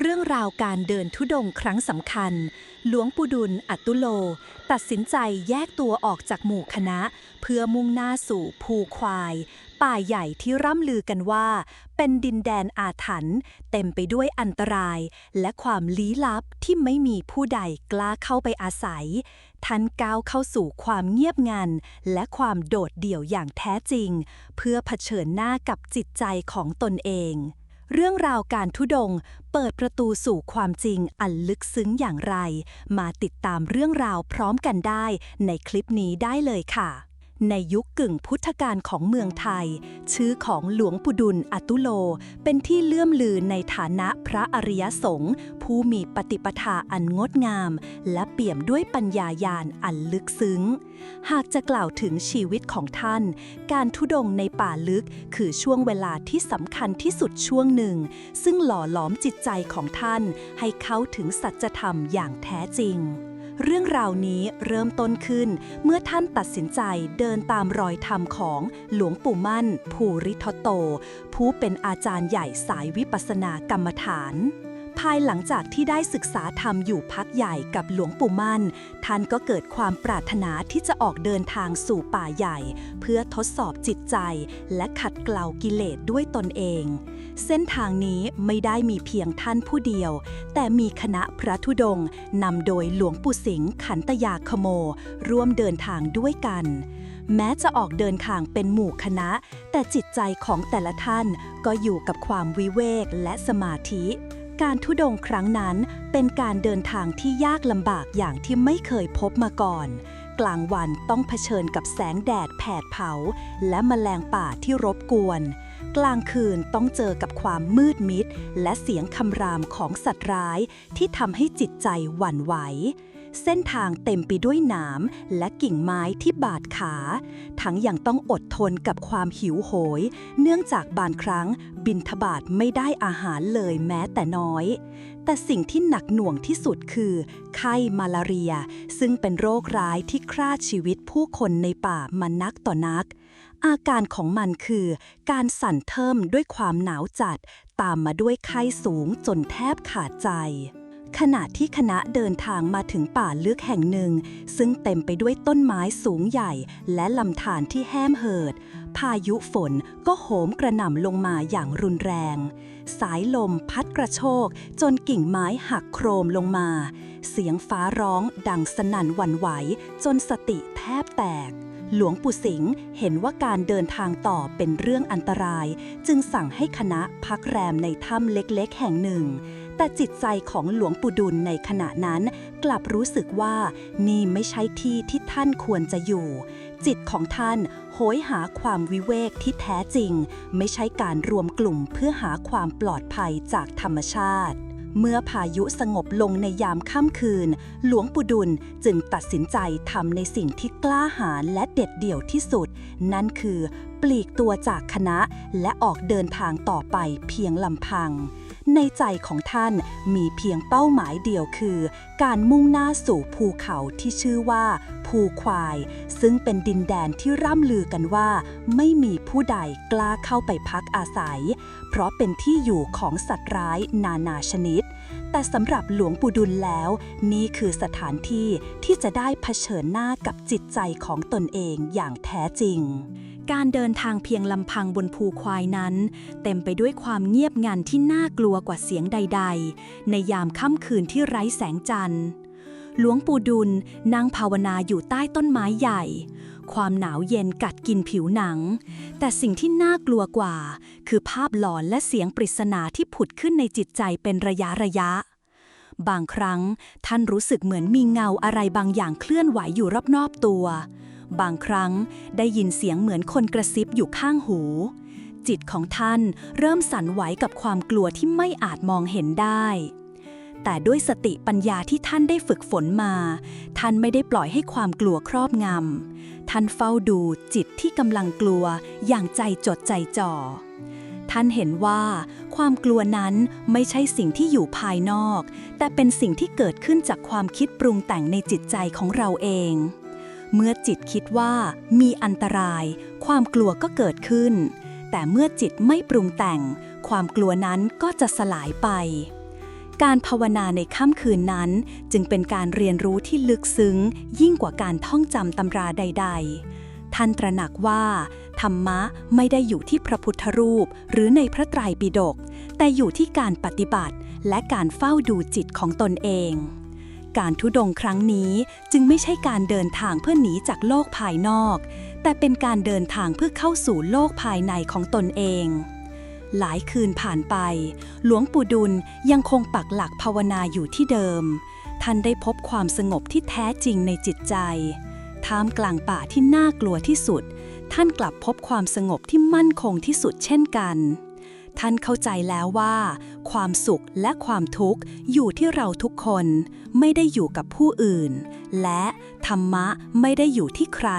เรื่องราวการเดินทุดงค์ครั้งสำคัญ หลวงปู่ดุลอัตุโล ตัดสินใจแยกตัวออกจากหมู่คณะ เพื่อมุ่งหน้าสู่ภูควาย ป่าใหญ่ที่ร่ำลือกันว่า เป็นดินแดนอาถรรพ์เต็มไปด้วยอันตราย และความลี้ลับที่ไม่มีผู้ใดกล้าเข้าไปอาศัย ท่านก้าวเข้าสู่ความเงียบงัน และความโดดเดี่ยวอย่างแท้จริง เพื่อเผชิญหน้ากับจิตใจของตนเอง เรื่องราวการทุดง เปิดประตูสู่ความจริงอันลึกซึ้งอย่างไร มาติดตามเรื่องราวพร้อมกันได้ในคลิปนี้ได้เลยค่ะ ในยุคกึ่งพุทธกาลของเมืองไทย ชื่อของหลวงปู่ดุลอตุโล เป็นที่เลื่อมลือในฐานะพระอริยสงฆ์ผู้มีปฏิปทาอันงดงาม และเปี่ยมด้วยปัญญายาณอันลึกซึ้ง หากจะกล่าวถึงชีวิตของท่าน การทุดงในป่าลึกคือช่วงเวลาที่สำคัญที่สุดช่วงหนึ่ง ซึ่งหล่อหลอมจิตใจของท่าน ให้เข้าถึงสัจธรรมอย่างแท้จริง เรื่องราวนี้เริ่มต้นขึ้นเมื่อท่านตัดสินใจเดินตามรอยธรรมของหลวงปู่มั่น ภูริทโต ผู้เป็นอาจารย์ใหญ่สายวิปัสสนากรรมฐาน ภายหลังจากที่ได้ศึกษาธรรมอยู่พักใหญ่กับหลวงปู่มั่น ท่านก็เกิดความปรารถนาที่จะออกเดินทางสู่ป่าใหญ่ เพื่อทดสอบจิตใจ และขัดเกลากิเลสด้วยตนเอง เส้นทางนี้ไม่ได้มีเพียงท่านผู้เดียว แต่มีคณะพระธุดงค์นำโดยหลวงปู่สิงห์ขันตยาคโม ร่วมเดินทางด้วยกัน แม้จะออกเดินทางเป็นหมู่คณะ แต่จิตใจของแต่ละท่านก็อยู่กับความวิเวกและสมาธิ การทุดงครั้งนั้นเป็นการเดินทางที่ยากลำบากอย่างที่ไม่เคยพบมาก่อน กลางวันต้องเผชิญกับแสงแดดแผดเผา และแมลงป่าที่รบกวน กลางคืนต้องเจอกับความมืดมิด และเสียงคำรามของสัตว์ร้ายที่ทำให้จิตใจหวั่นไหว เส้นทางเต็มไปด้วยหนามและกิ่งไม้ที่บาดขา ทั้งยังต้องอดทนกับความหิวโหย เนื่องจากบางครั้งบินทบาทไม่ได้อาหารเลยแม้แต่น้อย แต่สิ่งที่หนักหน่วงที่สุดคือ ไข้มาลาเรีย ซึ่งเป็นโรคร้ายที่ฆ่าชีวิตผู้คนในป่ามานักต่อนักอาการของมันคือการสั่นเทิมด้วยความหนาวจัด ตามมาด้วยไข้สูงจนแทบขาดใจ ขณะที่คณะเดินทางมาถึงป่าลึกแห่งหนึ่ง ซึ่งเต็มไปด้วยต้นไม้สูงใหญ่ และลำธารที่แห้มเหิด พายุฝนก็โหมกระหน่ำลงมาอย่างรุนแรง สายลมพัดกระโชก จนกิ่งไม้หักโครมลงมา เสียงฟ้าร้องดังสนั่นหวั่นไหว จนสติแทบแตกหลวงปู่สิงห์เห็นว่าการเดินทางต่อเป็นเรื่องอันตราย จึงสั่งให้คณะพักแรมในถ้ำเล็กๆ แห่งหนึ่ง แต่จิตใจของหลวงปู่ดุลในขณะนั้นกลับรู้สึกว่านี่ไม่ใช่ที่ที่ท่านควรจะอยู่ จิตของท่านโหยหาความวิเวกที่แท้จริง ไม่ใช่การรวมกลุ่มเพื่อหาความปลอดภัยจากธรรมชาติเมื่อพายุสงบลงในยามค่ำคืน หลวงปู่ดุลจึงตัดสินใจทำในสิ่งที่กล้าหาญและเด็ดเดี่ยวที่สุด นั่นคือ ปลีกตัวจากคณะและออกเดินทางต่อไปเพียงลำพัง ในใจของท่านมีเพียงเป้าหมายเดียวคือ การมุ่งหน้าสู่ภูเขาที่ชื่อว่า ภูควาย ซึ่งเป็นดินแดนที่ร่ำลือกันว่า ไม่มีผู้ใดกล้าเข้าไปพักอาศัย เพราะเป็นที่อยู่ของสัตว์ร้ายนานาชนิด แต่สำหรับหลวงปู่ดุลแล้ว นี่คือสถานที่ที่จะได้เผชิญหน้ากับจิตใจของตนเองอย่างแท้จริง การเดินทางเพียงลำพังบนภูควายนั้น เต็มไปด้วยความเงียบงันที่น่ากลัวกว่าเสียงใด ๆ ในยามค่ำคืนที่ไร้แสงจันทร์ หลวงปู่ดุลนั่งภาวนาอยู่ใต้ต้นไม้ใหญ่ ความหนาวเย็นกัดกินผิวหนัง แต่สิ่งที่น่ากลัวกว่า คือภาพหลอนและเสียงปริศนาที่ผุดขึ้นในจิตใจเป็นระยะระยะบางครั้งท่านรู้สึกเหมือนมีเงาอะไรบางอย่างเคลื่อนไหวอยู่รอบๆตัว บางครั้งได้ยินเสียงเหมือนคนกระซิบอยู่ข้างหู จิตของท่านเริ่มสั่นไหวกับความกลัวที่ไม่อาจมองเห็นได้ แต่ด้วยสติปัญญาที่ท่านได้ฝึกฝนมา ท่านไม่ได้ปล่อยให้ความกลัวครอบงำ ท่านเฝ้าดูจิตที่กำลังกลัวอย่างใจจดใจจ่อท่านเห็นว่าความกลัวนั้นไม่ใช่สิ่งที่อยู่ภายนอก แต่เป็นสิ่งที่เกิดขึ้นจากความคิดปรุงแต่งในจิตใจของเราเอง เมื่อจิตคิดว่ามีอันตราย ความกลัวก็เกิดขึ้น แต่เมื่อจิตไม่ปรุงแต่ง ความกลัวนั้นก็จะสลายไป การภาวนาในค่ำคืนนั้น จึงเป็นการเรียนรู้ที่ลึกซึ้ง ยิ่งกว่าการท่องจำตำราใด ๆ ท่านตระหนักว่า ธรรมะไม่ได้อยู่ที่พระพุทธรูป หรือในพระไตรปิฎกแต่อยู่ที่การปฏิบัติ และการเฝ้าดูจิตของตนเอง การทุดงครั้งนี้จึงไม่ใช่การเดินทางเพื่อหนีจากโลกภายนอก แต่เป็นการเดินทางเพื่อเข้าสู่โลกภายในของตนเอง หลายคืนผ่านไป หลวงปู่ดุลยังคงปักหลักภาวนาอยู่ที่เดิม ท่านได้พบความสงบที่แท้จริงในจิตใจ ท่ามกลางป่าที่น่ากลัวที่สุด ท่านกลับพบความสงบที่มั่นคงที่สุดเช่นกันท่านเข้าใจแล้วว่า ความสุขและความทุกข์อยู่ที่เราทุกคน ไม่ได้อยู่กับผู้อื่น และธรรมะไม่ได้อยู่ที่ใคร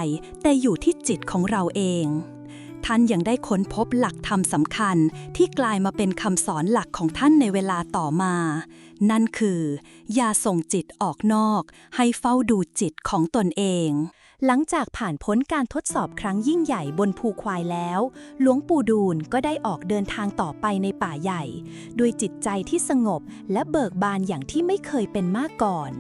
แต่อยู่ที่จิตของเราเอง ท่านยังได้ค้นพบหลักธรรมสำคัญที่กลายมาเป็นคำสอนหลักของท่านในเวลาต่อมา นั่นคือ อย่าส่งจิตออกนอก ให้เฝ้าดูจิตของตนเอง หลังจากผ่านพ้นการทดสอบครั้งยิ่งใหญ่บนภูควายแล้ว หลวงปู่ดูลก็ได้ออกเดินทางต่อไปในป่าใหญ่ ด้วยจิตใจที่สงบและเบิกบานอย่างที่ไม่เคยเป็นมาก่อน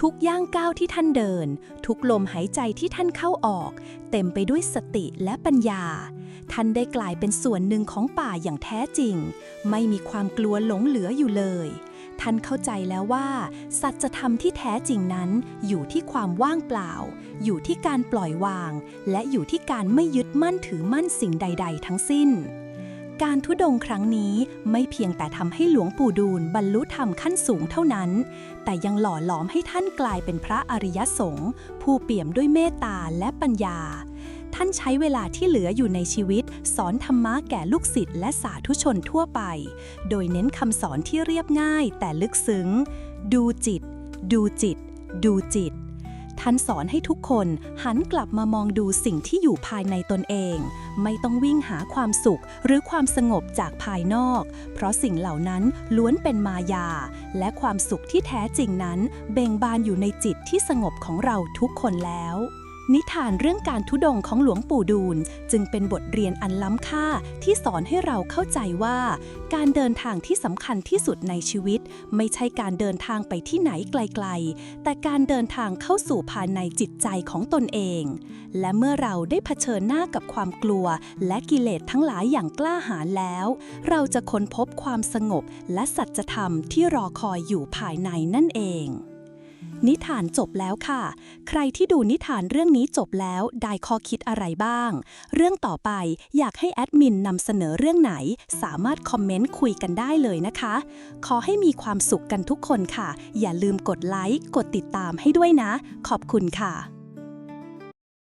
ทุกย่างก้าวที่ท่านเดิน ทุกลมหายใจที่ท่านเข้าออก เต็มไปด้วยสติและปัญญา ท่านได้กลายเป็นส่วนหนึ่งของป่าอย่างแท้จริง ไม่มีความกลัวหลงเหลืออยู่เลย ท่านเข้าใจแล้วว่า สัจธรรมที่แท้จริงนั้น อยู่ที่ความว่างเปล่า อยู่ที่การปล่อยวาง และอยู่ที่การไม่ยึดมั่นถือมั่นสิ่งใด ๆ ทั้งสิ้น การทุดงครั้งนี้ไม่เพียงแต่ทำให้หลวงปู่ดูลบรรลุธรรมขั้นสูงเท่านั้น แต่ยังหล่อหลอมให้ท่านกลายเป็นพระอริยสงฆ์ผู้เปี่ยมด้วยเมตตาและปัญญา ท่านใช้เวลาที่เหลืออยู่ในชีวิต สอนธรรมะแก่ลูกศิษย์และสาธุชนทั่วไป โดยเน้นคำสอนที่เรียบง่ายแต่ลึกซึ้ง ดูจิต ดูจิต ดูจิต ท่านสอนให้ทุกคนหันกลับมามองดูสิ่งที่อยู่ภายในตนเอง ไม่ต้องวิ่งหาความสุขหรือความสงบจากภายนอก เพราะสิ่งเหล่านั้นล้วนเป็นมายา และความสุขที่แท้จริงนั้น เบ่งบานอยู่ในจิตที่สงบของเราทุกคนแล้ว นิทานเรื่องการทุดงของหลวงปู่ดูล จึงเป็นบทเรียนอันล้ำค่าที่สอนให้เราเข้าใจว่า การเดินทางที่สำคัญที่สุดในชีวิต ไม่ใช่การเดินทางไปที่ไหนไกลๆ แต่การเดินทางเข้าสู่ภายในจิตใจของตนเอง และเมื่อเราได้เผชิญหน้ากับความกลัว และกิเลสทั้งหลายอย่างกล้าหาญแล้ว เราจะค้นพบความสงบและสัจธรรมที่รอคอยอยู่ภายในนั่นเอง นิทานจบแล้วค่ะ ใครที่ดูนิทานเรื่องนี้จบแล้วได้ข้อคิดอะไรบ้าง เรื่องต่อไปอยากให้แอดมินนำเสนอเรื่องไหน สามารถคอมเมนต์คุยกันได้เลยนะคะ ขอให้มีความสุขกันทุกคนค่ะ อย่าลืมกดไลค์ กดติดตามให้ด้วยนะ ขอบคุณค่ะ